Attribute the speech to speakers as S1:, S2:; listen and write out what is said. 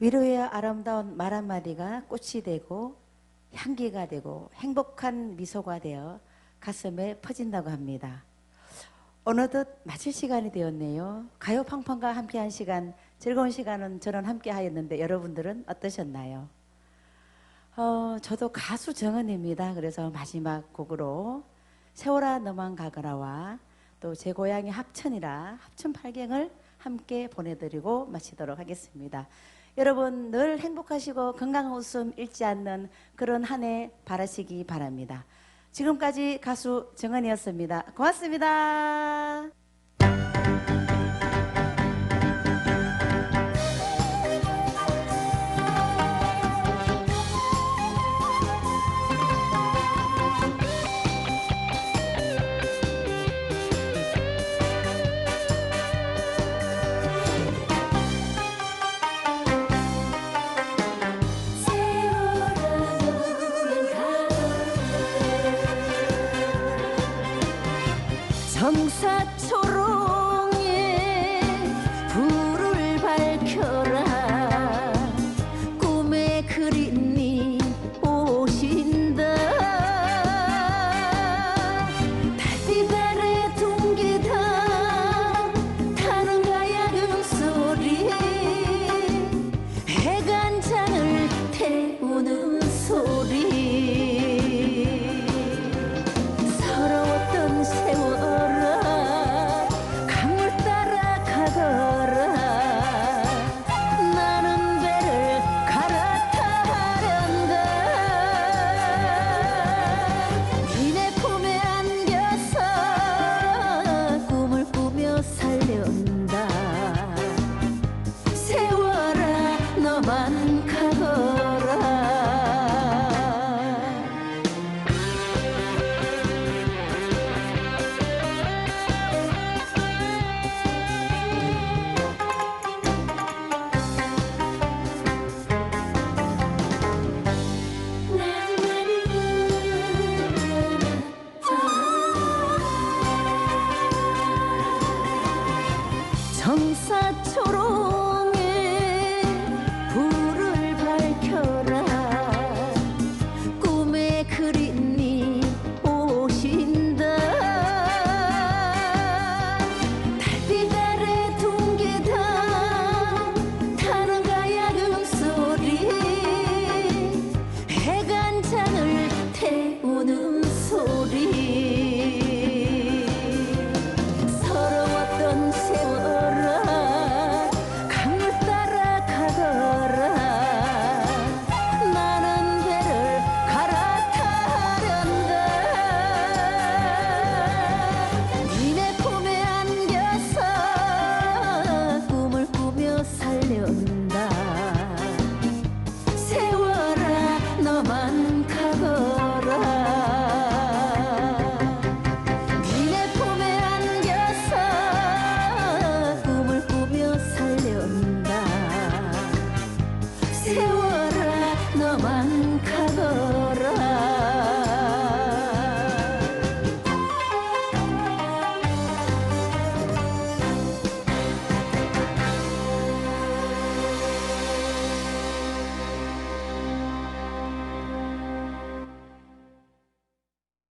S1: 위로의 아름다운 말 한마디가 꽃이 되고 향기가 되고 행복한 미소가 되어 가슴에 퍼진다고 합니다. 어느덧 마칠 시간이 되었네요. 가요 팡팡과 함께한 시간, 즐거운 시간은 저는 함께 하였는데 여러분들은 어떠셨나요? 어, 저도 가수 정은입니다. 그래서 마지막 곡으로 세월아 너만 가거라와 또 제 고향이 합천이라 합천 팔경을 함께 보내드리고 마치도록 하겠습니다. 여러분 늘 행복하시고 건강한 웃음 잃지 않는 그런 한 해 바라시기 바랍니다. 지금까지 가수 정은이었습니다. 고맙습니다.
S2: 정사초롱에 불을 밝혀라. 꿈에 그린 니 오신다. 달빛 아래 둥기다. 타는 가야금 소리. 해간장을 태우는 소리 경사초로 to